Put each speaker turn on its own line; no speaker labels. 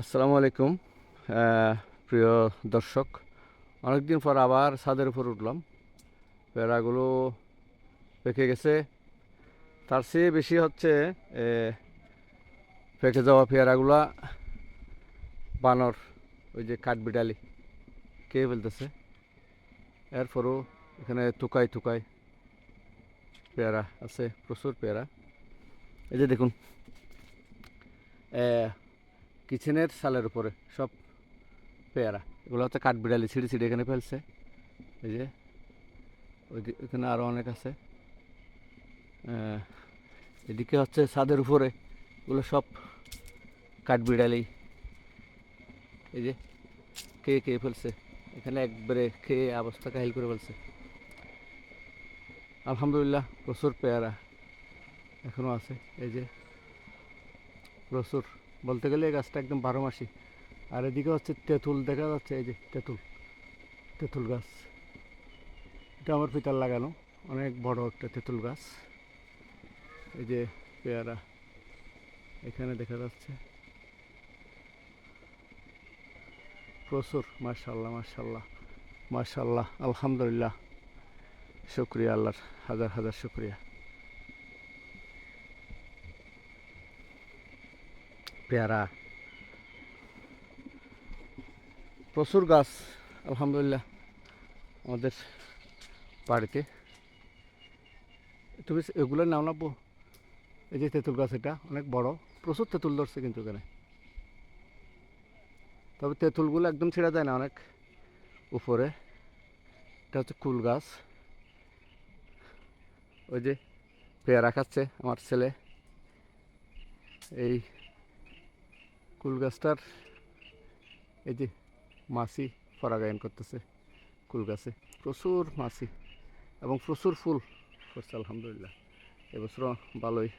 আসসালামু আলাইকুম। প্রিয় দর্শক, অনেকদিন পর আবার ছাদের উপর উঠলাম। পেয়ারাগুলো পেকে গেছে। তার চেয়ে বেশি হচ্ছে পেকে যাওয়া পেয়ারাগুলা বানর, ওই যে কাঠবিড়ালি, কে ফেলতেছে এরপরও এখানে তুকাই তুকাই পেয়ারা আছে, প্রচুর পেয়ারা। এই যে দেখুন কিচেনের সালের উপরে সব পেয়ারা। এগুলো হচ্ছে কাঠবিড়ালি, ছিঁড়ে ছিঁড়ে এখানে ফেলছে। এই যে ওই এখানে আরও অনেক আছে। এদিকে হচ্ছে ছাদের উপরে, এগুলো সব কাঠবিড়ালি। এই যে কে কে ফেলছে। এখানে একবারে খেয়ে অবস্থা কাহিল করে ফেলছে। আলহামদুলিল্লাহ, প্রচুর পেয়ারা এখনও আছে। এই যে, প্রচুর বলতে গেলে এই গাছটা একদম বারো মাসি। আর এদিকে হচ্ছে তেঁতুল, দেখা যাচ্ছে এই যে তেঁতুল তেঁতুল গাছ। এটা আমার পিতার লাগানো, অনেক বড় একটা তেঁতুল গাছ। এই যে পেয়ারা, এখানে দেখা যাচ্ছে। প্রচুর মার্শাল্লাহ মার্শাল্লাহ মার্শাল্লাহ আলহামদুলিল্লাহ। শুক্রিয়া আল্লাহর, হাজার হাজার শুক্রিয়া। পেয়ারা। প্রচুর গাছ, আলহামদুলিল্লাহ, আমাদের বাড়িতে। তুমি এগুলোর নাম নাবো এই যে তেঁতুল গাছ এটা, অনেক বড়। প্রচুর তেঁতুল ধরছে কিন্তু এখানে। তবে তেঁতুলগুলো একদম ছেড়া যায় না অনেক উপরে। এটা হচ্ছে কুল গাছ। ওই যে পেয়ারা খাচ্ছে আমার ছেলে। এই কুল গাছটার এই যে মাছি পরাগায়ন করতেছে কুল গাছে প্রচুর মাছি এবং প্রচুর ফুল করছে, আলহামদুলিল্লাহ। এবছর ভালোই